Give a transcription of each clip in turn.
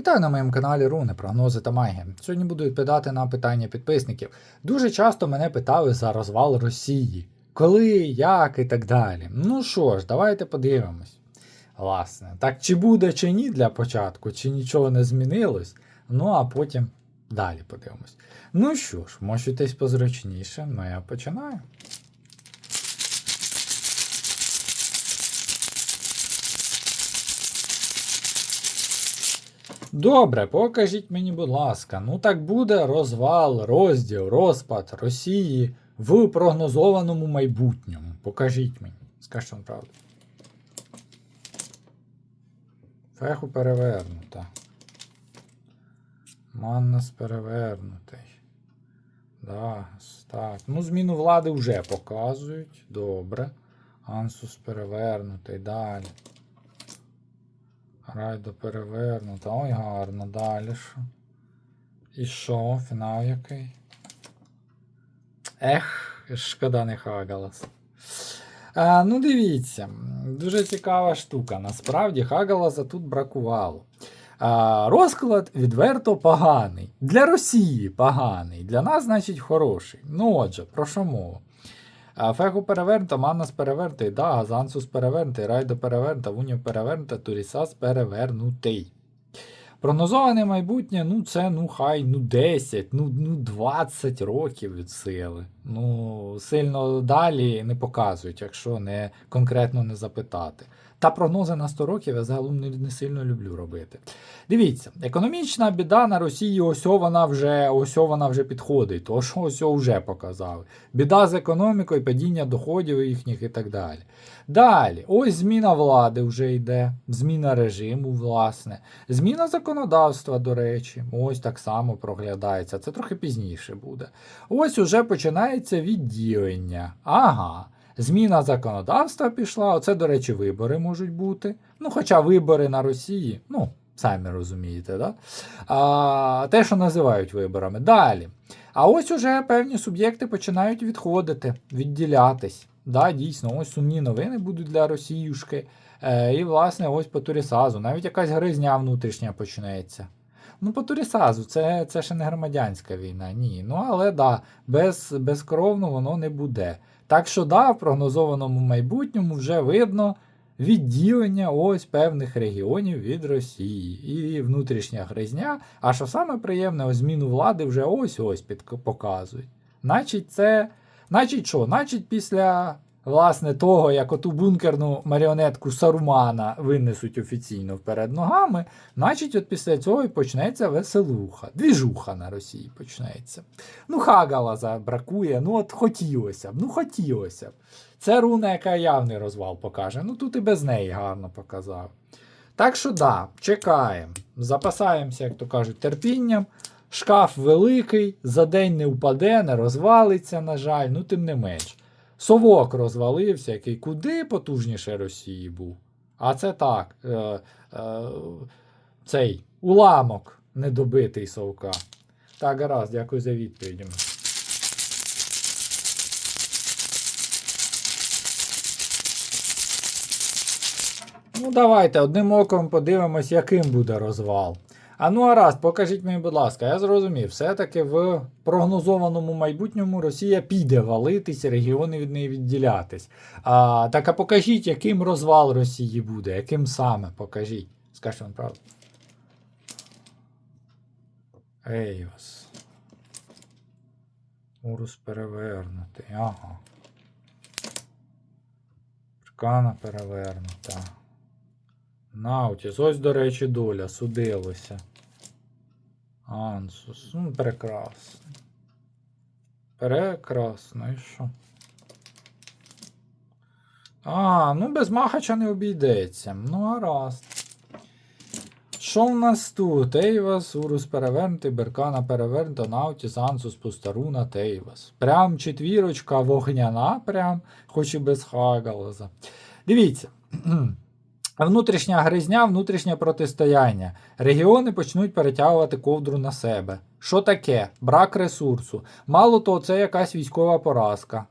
Вітаю на моєму каналі Руни, прогнози та магія. Сьогодні буду відповідати на питання підписників. Дуже часто мене питали за розвал Росії. Коли, як і так далі. Ну що ж, давайте подивимось. Власне, так чи буде, чи ні для початку, чи нічого не змінилось. Ну а потім далі подивимось. Ну що ж, мочитесь позручніше, ну я починаю. Добре, покажіть мені, будь ласка, ну так буде розвал, розділ, розпад Росії в прогнозованому майбутньому. Покажіть мені. Скажіть вам правду. Феху перевернута. Маннас перевернутий. Да, так. Ну, зміну влади вже показують. Добре. Ансус перевернутий. Далі. Райдо перевернута. Ой, гарно. Далі що? І що? Фінал який? Ех, шкода не Хагалас. А, ну, дивіться, дуже цікава штука. Насправді Хагаласа тут бракувало. А, розклад відверто поганий. Для Росії поганий. Для нас, значить, хороший. Ну отже, про що мова? Фегу перевернута, Манас перевернутий, да, Газансус перевернутий, Райдо перевернута, Вунів перевернута, Турісас перевернутий. Прогнозоване майбутнє, ну це ну хай ну 10, ну, ну 20 років від сили. Ну, сильно далі не показують, якщо не конкретно не запитати. Та прогнози на 100 років я загалом не, сильно люблю робити. Дивіться, економічна біда на Росії, ось вона вже ось вона вже підходить, то що ось вже показали. Біда з економікою, падіння доходів їхніх і так далі. Далі, ось зміна влади вже йде, зміна режиму, власне, зміна законодавства, до речі, ось так само проглядається. Це трохи пізніше буде. Ось уже починається відділення. Ага. Зміна законодавства пішла. Оце, до речі, вибори можуть бути. Ну, хоча вибори на Росії, ну, самі розумієте, да? а, те, що називають виборами. Далі. А ось уже певні суб'єкти починають відходити, відділятись. Да, Дійсно, ось сумні новини будуть для Росіюшки. Е, і, власне, ось по Турісазу. Навіть якась гризня внутрішня почнеться. Ну, по Турісазу, це, це ще не громадянська війна, ні. Ну, але да, без, безкровно воно не буде. Так що, да, в прогнозованому майбутньому вже видно відділення ось певних регіонів від Росії і внутрішня гризня. А що саме приємне, ось зміну влади вже ось-ось під, показують. Значить, це. Значить, що? Значить, після власне того, як оту бункерну маріонетку Сарумана винесуть офіційно вперед ногами, значить, от після цього і почнеться веселуха. Двіжуха на Росії почнеться. Ну, Хагалаза бракує, ну от хотілося б, ну хотілося б. Це руна, яка явний розвал покаже. Ну тут і без неї гарно показав. Так що да, чекаємо. Запасаємося, як то кажуть, терпінням. Шкаф великий, за день не впаде, не розвалиться, на жаль, ну тим не менш. Совок розвалився, який куди потужніше Росії був. А це так. Е, е, цей уламок недобитий совка. Так, гаразд, дякую за відповідь. Ну, давайте одним оком подивимось, яким буде розвал. А ну гаразд, покажіть мені, будь ласка, я зрозумів, все-таки в прогнозованому майбутньому Росія піде валитись, регіони від неї відділятись. А, Так а покажіть, яким розвал Росії буде, яким саме покажіть. Скажіть вам правду. Ейос. Урус перевернутий. Ага. Прикана перевернута. Наутіс. Ось, до речі, доля судилося. Ансус. Ну, прекрасно. Прекрасно. І що? А, ну без махача не обійдеться. Ну, гаразд. Що в нас тут? Ейвас, Урус перевернутий, Беркана перевернута, Наутіс, Ансус, Пустаруна, Тейвас. Прям четвірочка вогняна, прям, хоч і без Хагалаза. Дивіться. Внутрішня гризня, внутрішнє протистояння. Регіони почнуть перетягувати ковдру на себе. Що таке? Брак ресурсу. Мало того, це якась військова поразка.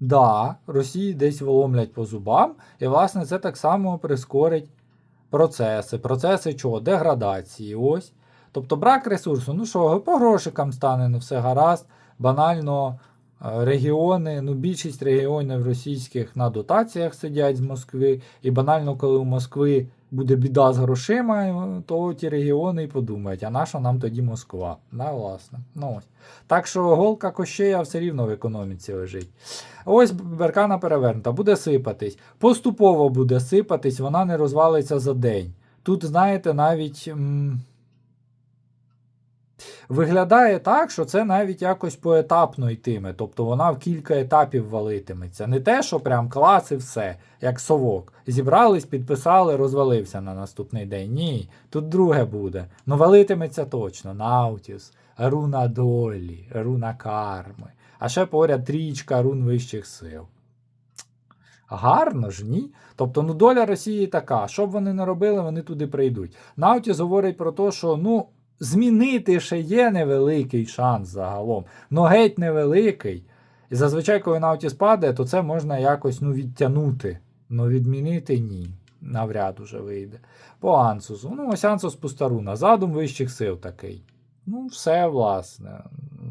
Да, Росії десь вломлять по зубам, і, власне, це так само прискорить процеси. Процеси чого? Деградації. Ось. Тобто брак ресурсу. Ну що, по грошикам стане, ну все гаразд. Банально регіони, ну більшість регіонів російських на дотаціях сидять з Москви. І банально, коли у Москви буде біда з грошима, е, то ті регіони і подумають, а на що нам тоді Москва? Да, власне. Ну, ось. Так що голка кощея все рівно в економіці лежить. Ось беркана перевернута, буде сипатись. Поступово буде сипатись, вона не розвалиться за день. Тут, знаєте, навіть. Виглядає так, що це навіть якось поетапно йтиме, тобто вона в кілька етапів валитиметься. Не те, що прям клас і все, як совок. Зібрались, підписали, розвалився на наступний день. Ні, тут друге буде. Ну валитиметься точно. Наутіс, руна долі, руна карми. А ще поряд трічка рун вищих сил. Гарно ж, ні? Тобто, ну доля Росії така. Що б вони не робили, вони туди прийдуть. Наутіс говорить про те, що ну. Змінити ще є невеликий шанс загалом, но геть невеликий. І зазвичай, коли Наутіс падає, то це можна якось ну, відтягнути. Ну відмінити ні. Навряд уже вийде. По Ансусу. Ну, ось Ансус Пустаруна. Задум вищих сил такий. Ну, все, власне.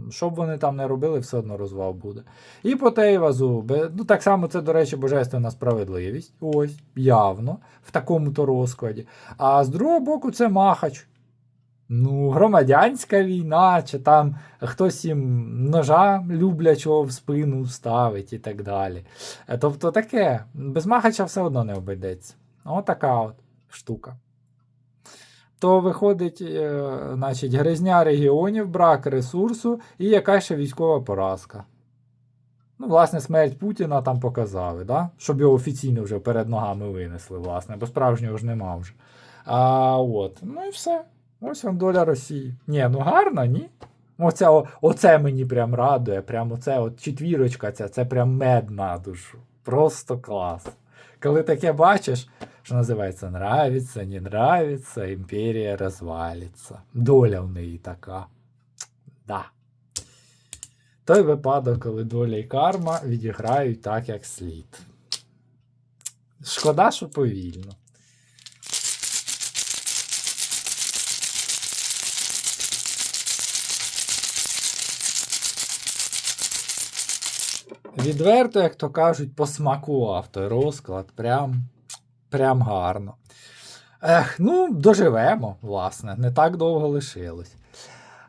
Що б вони там не робили, все одно розвал буде. І по Тейвазу, ну так само це, до речі, божественна справедливість. Ось, явно, в такому-то розкладі. А з другого боку, це Махач. Ну, громадянська війна, чи там хтось їм ножа люблячого в спину вставить і так далі. Е, Тобто таке, без Махача все одно не обійдеться. Отака от штука. То виходить, е, значить, гризня регіонів, брак ресурсу і якась ще військова поразка. Ну, власне, смерть Путіна там показали, да? щоб його офіційно вже перед ногами винесли, власне, бо справжнього ж нема вже. А, от. Ну і все. Ось вам доля Росії. Ні, ну гарно, ні? Оце, о- оце мені прям радує. Прям оце от четвірочка ця, це прям мед на душу. Просто клас. Коли таке бачиш, що називається нравиться, не нравиться, імперія розвалиться. Доля в неї така. Да. Той випадок, коли доля і карма відіграють так, як слід. Шкода, що повільно. Відверто, як то кажуть, посмакував той розклад. Прям, прям гарно. Ех, ну, доживемо, власне, не так довго лишилось.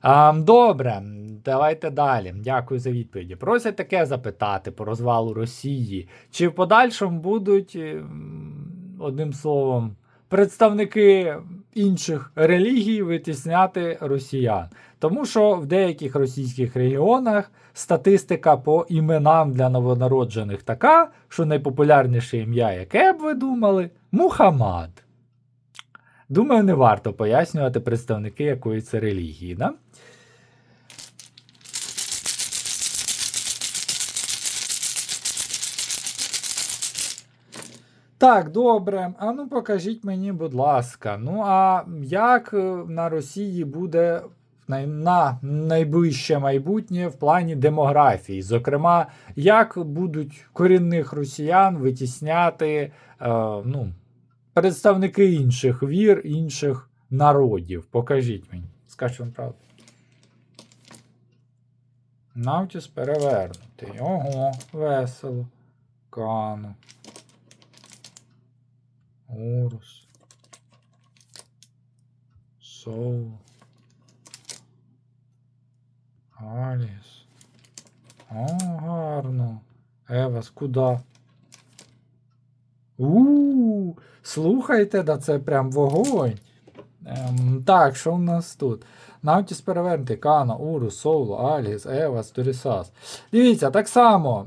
А, добре, давайте далі. Дякую за відповіді. Просять таке запитати по розвалу Росії. Чи в подальшому будуть, ем, одним словом, представники інших релігій витісняти росіян? Тому що в деяких російських регіонах статистика по іменам для новонароджених така, що найпопулярніше ім'я, яке б ви думали, Мухаммад. Думаю, не варто пояснювати представники якої це релігії, да? Так, добре. А ну покажіть мені, будь ласка. Ну а як е, на Росії буде на найближче майбутнє в плані демографії? Зокрема, як будуть корінних росіян витісняти е, ну, представники інших вір, інших народів? Покажіть мені. Скажіть вам правду. Навтіс перевернутий. Ого, весело. Кану. Урус. Соул. Аліс. О, гарно. Евас, куди? У, слухайте, да це прям вогонь. Ем, так, що у нас тут? Навтіс перевернути, Кана, Урус, Соул, Аліс, Евас, Торісас. Дивіться, так само.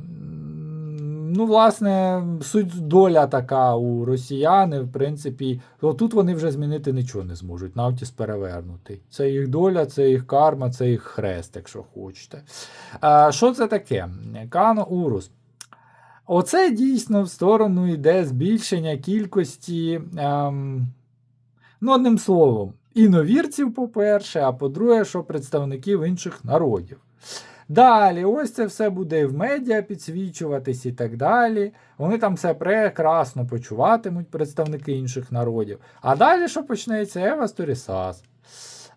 Ну, власне, суть доля така у росіяни, в принципі, тут вони вже змінити нічого не зможуть. Навтіс перевернутий. Це їх доля, це їх карма, це їх хрест, якщо хочете. А, що це таке? Кано Урус. Оце дійсно в сторону йде збільшення кількості, ем, ну, одним словом, іновірців, по-перше, а по-друге, що представників інших народів. Далі, ось це все буде і в медіа підсвічуватись і так далі. Вони там все прекрасно почуватимуть, представники інших народів. А далі що почнеться? Ева Сторісас.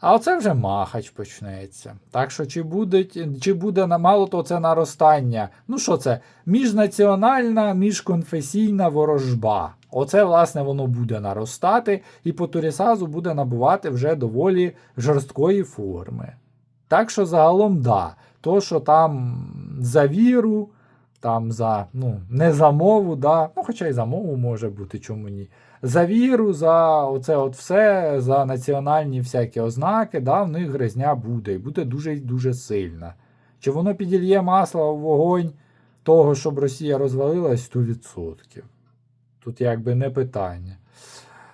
А оце вже махач почнеться. Так що, чи буде, чи буде мало то це наростання? Ну що це? Міжнаціональна, міжконфесійна ворожба. Оце, власне, воно буде наростати, і по Турісазу буде набувати вже доволі жорсткої форми. Так що загалом, да. То, що там за віру, там за, ну, не за мову, да, ну, хоча й за мову може бути, чому ні. За віру, за оце от все, за національні всякі ознаки, да, в них гризня буде, і буде дуже і дуже сильна. Чи воно підільє масло в вогонь того, щоб Росія розвалилась 100%. Тут якби не питання.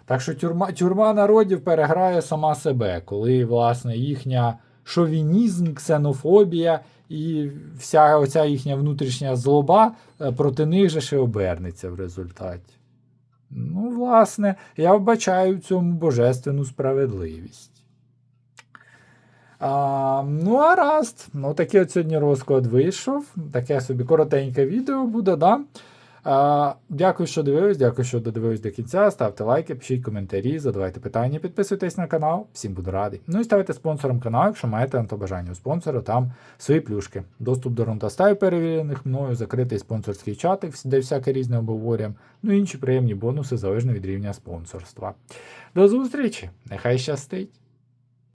Так що тюрма, тюрма народів переграє сама себе, коли, власне, їхня шовінізм, ксенофобія і вся оця їхня внутрішня злоба е, проти них же ще обернеться в результаті. Ну, власне, я вбачаю в цьому божественну справедливість. А, ну, а раз. Ну, такий от сьогодні розклад вийшов. Таке собі коротеньке відео буде, да? Дякую, що дивились, дякую, що додивились до кінця. Ставте лайки, пишіть коментарі, задавайте питання, підписуйтесь на канал, всім буду радий. Ну і ставайте спонсором каналу, якщо маєте на то бажання у спонсора, там свої плюшки. Доступ до рунтастаю перевірених мною, закритий спонсорський чатик, де всяке різне обговорюємо, ну і інші приємні бонуси залежно від рівня спонсорства. До зустрічі! Нехай щастить!